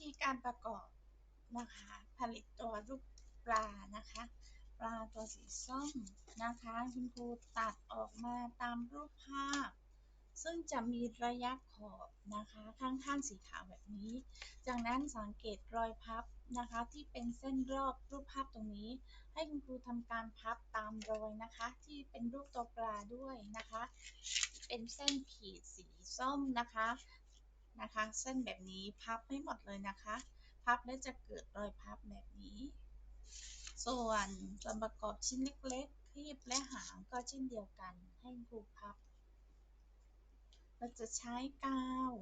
ธีการประกอบนะคะผลิตตัวรูปปลานะคะปลาตัวสีส้มนะคะคุณครูตัดออกมาตามรูปภาพ ซึ่งจะมีระยะขอบนะคะข้างๆสีขาวแบบนี้ จากนั้นสังเกตรอยพับนะคะที่เป็นเส้นรอบรูปภาพตรงนี้ ให้คุณครูทำการพับตามรอยนะคะ ที่เป็นรูปตัวปลาด้วยนะคะ เป็นเส้นขีดสีส้มนะคะ นะคะ เส้นแบบนี้พับให้หมดเลยนะคะ พับแล้วจะเกิดรอยพับแบบนี้ ส่วนส่วนประกอบชิ้นเล็กๆครีบและหางก็เช่นเดียวกันให้ครูพับ เราจะใช้กาว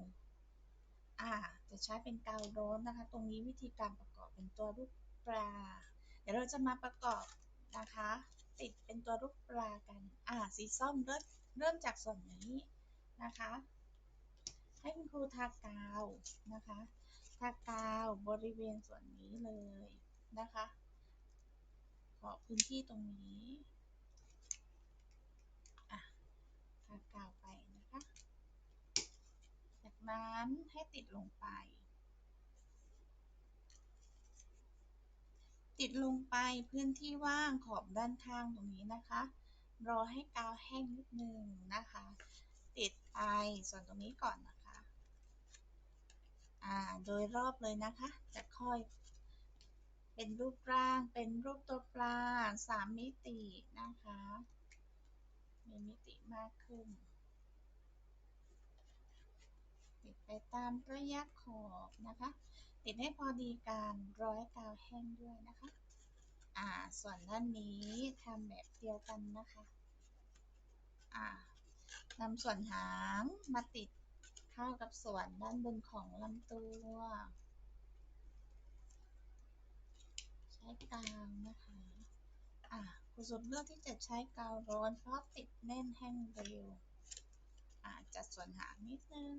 อ่าจะใช้เป็นกาวร้อนนะคะ ตรงนี้วิธีการประกอบเป็นตัวรูปปลา เดี๋ยวเราจะมาประกอบนะคะ ติดเป็นตัวรูปปลากัน อ่า สีส้มเริ่มเริ่มจากส่วนนี้นะคะ ให้คุณครูทากาวนะคะ ทากาวบริเวณส่วนนี้เลยนะคะ ขอพื้นที่ตรงนี้อะทากาวไปนะคะ จากนั้นให้ติดลงไป ติดลงไปพื้นที่ว่างขอบด้านข้างตรงนี้นะคะ รอให้กาวแห้งนิดนึงนะคะ ติดไปส่วนตรงนี้ก่อนนะคะ โดยรอบเลยนะคะ จะค่อยเป็นรูปร่างเป็นรูปตัวปลาสามมิตินะคะ มีมิติมากขึ้น ติดไปตามระยะขอบนะคะ ติดให้พอดีการร้อยกาวแห้งด้วยนะคะ อ่า ส่วนด้านนี้ทำแบบเดียวกันนะคะ อ่านำส่วนหางมาติด เข้ากับส่วนด้านบนของลำตัว ใช้กาวนะคะ อ่าครูสุดเลือกที่จะใช้กาวร้อนเพราะติดแน่นแห้งเร็วอ่าจัดส่วนหางนิดนึง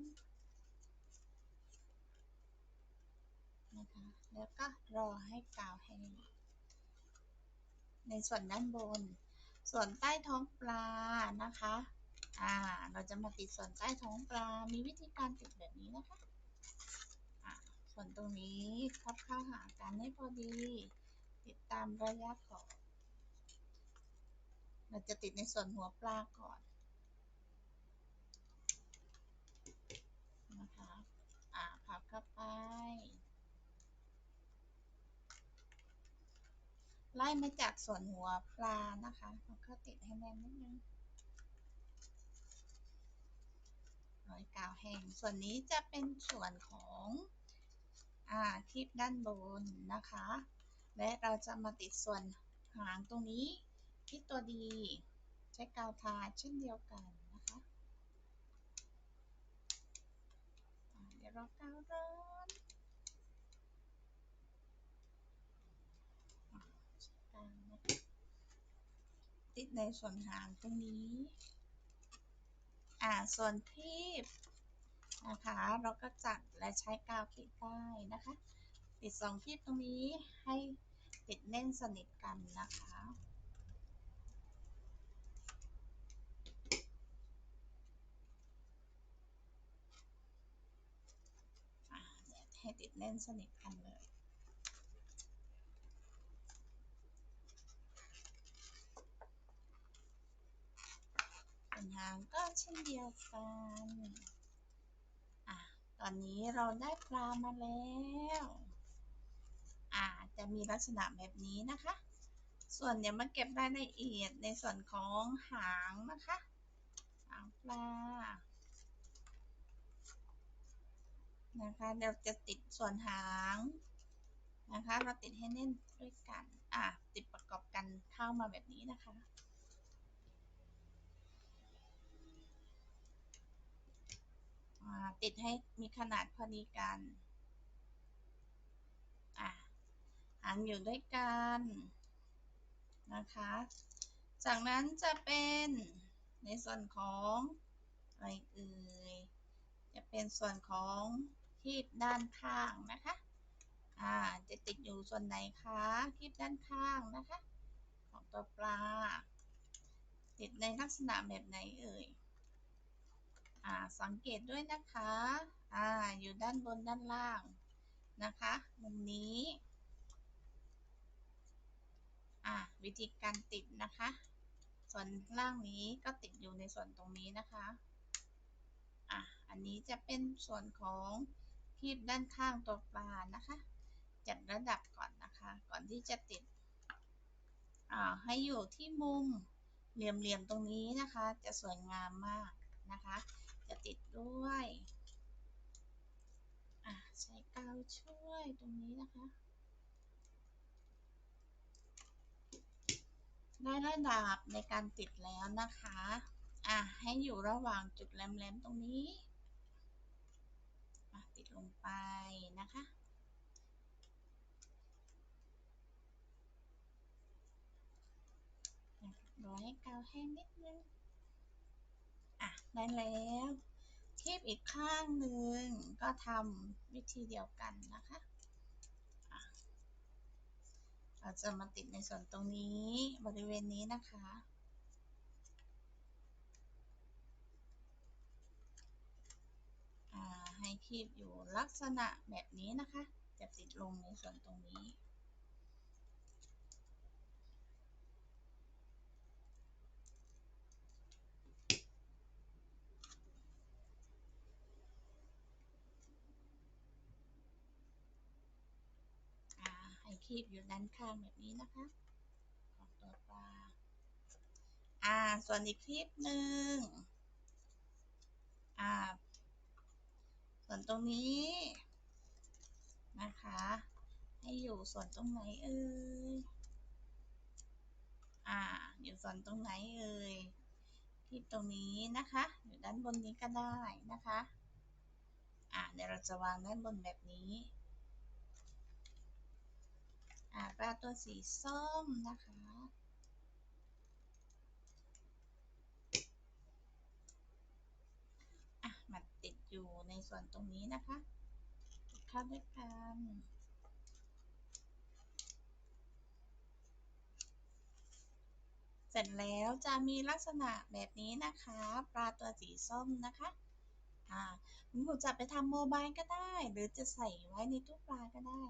นะคะแล้วก็รอให้กาวแห้งในส่วนด้านบน ส่วนใต้ท้องปลานะคะ อ่า เราจะมาติดส่วนใต้ท้องปลา มีวิธีการติดแบบนี้นะคะ อ่า ส่วนตรงนี้คับเข้าหากันให้พอดี ติดตามระยะขอบเราจะติดในส่วนหัวปลาก่อนนะคะ อ่า พับเข้าไป ไล่มาจากส่วนหัวปลานะคะแล้วก็ติดให้แน่นนิดนึง ร้อยกาวแห้ง ส่วนนี้จะเป็นส่วนของอ่าคลิปด้านบนนะคะ และเราจะมาติดส่วนหางตรงนี้ที่ตัวดีใช้กาวทาเช่นเดียวกันนะคะเดี๋ยวเรากาวร้อนติดในส่วนหางตรงนี้ อ่าส่วนครีบนะคะเราก็จัดและใช้กาวติดได้นะคะ ติดสองครีบตรงนี้ให้ติดแน่นสนิทกันนะคะอ่าให้ติดแน่นสนิทกันเลย ส่วนหางก็ เช่นเดียวกันอะตอนนี้เราได้ปลามาแล้วอ่าจะมีลักษณะแบบนี้นะคะ ส่วนเดี๋ยวมาเก็บรายละเอียดในส่วนของหางนะคะหางปลานะคะเดี๋ยวจะติดส่วนหางนะคะ เราติดให้แน่นด้วยกัน อะติดประกอบกันเข้ามาแบบนี้นะคะ อ่า ติดให้มีขนาดพอดีกันอะหางอยู่ด้วยกันนะคะ จากนั้นจะเป็นในส่วนของอะไรเอ่ย จะเป็นส่วนของคีบด้านข้างนะคะ อ่า จะติดอยู่ส่วนไหนคะคีบด้านข้างนะคะ ของตัวปลา ติดในลักษณะแบบไหนเอ่ย สังเกตด้วยนะคะอ่าอยู่ด้านบนด้านล่างนะคะ มุมนี้อะวิธีการติดนะคะ ส่วนล่างนี้ก็ติดอยู่ในส่วนตรงนี้นะคะอะอันนี้จะเป็นส่วนของคีบด้านข้างตัวปลานะคะ จัดระดับก่อนนะคะ ก่อนที่จะติดอ่าให้อยู่ที่มุมเหลี่ยมๆตรงนี้นะคะ จะสวยงามมากนะคะ จะติดด้วยอะใช้กาวช่วยตรงนี้นะคะ ได้ระดับในการติดแล้วนะคะ อะให้อยู่ระหว่างจุดแหลมๆตรงนี้ติดลงไปนะคะรอให้กาวแห้งนิดนึง ได้แล้ว คีบอีกข้างหนึ่งก็ทำวิธีเดียวกันนะคะเราจะมาติดในส่วนตรงนี้บริเวณนี้นะคะ ให้คีบอยู่ลักษณะแบบนี้นะคะ จะติดลงในส่วนตรงนี้ อ่า คีบอยู่ด้านข้างแบบนี้นะคะ ของตัวปลา อ่า ส่วนอีกคลิปหนึ่ง อ่า ส่วนตรงนี้นะคะ ให้อยู่ส่วนตรงไหนเอ่ย อ่า อยู่ส่วนตรงไหนเอ่ยที่ตรงนี้นะคะ อยู่ด้านบนนี้ก็ได้นะคะ อ่าเดี๋ยวเราจะวางด้านบนแบบนี้าปลาตัวสีส้มนะคะอะมาติดอยู่ในส่วนตรงนี้นะคะติดเข้าด้วยกันเสร็จแล้วจะมีลักษณะแบบนี้นะคะ ปลาตัวสีส้มนะคะอ่าคุณจะไปทำโมบายก็ได้ หรือจะใส่ไว้ในตู้ปลาก็ได้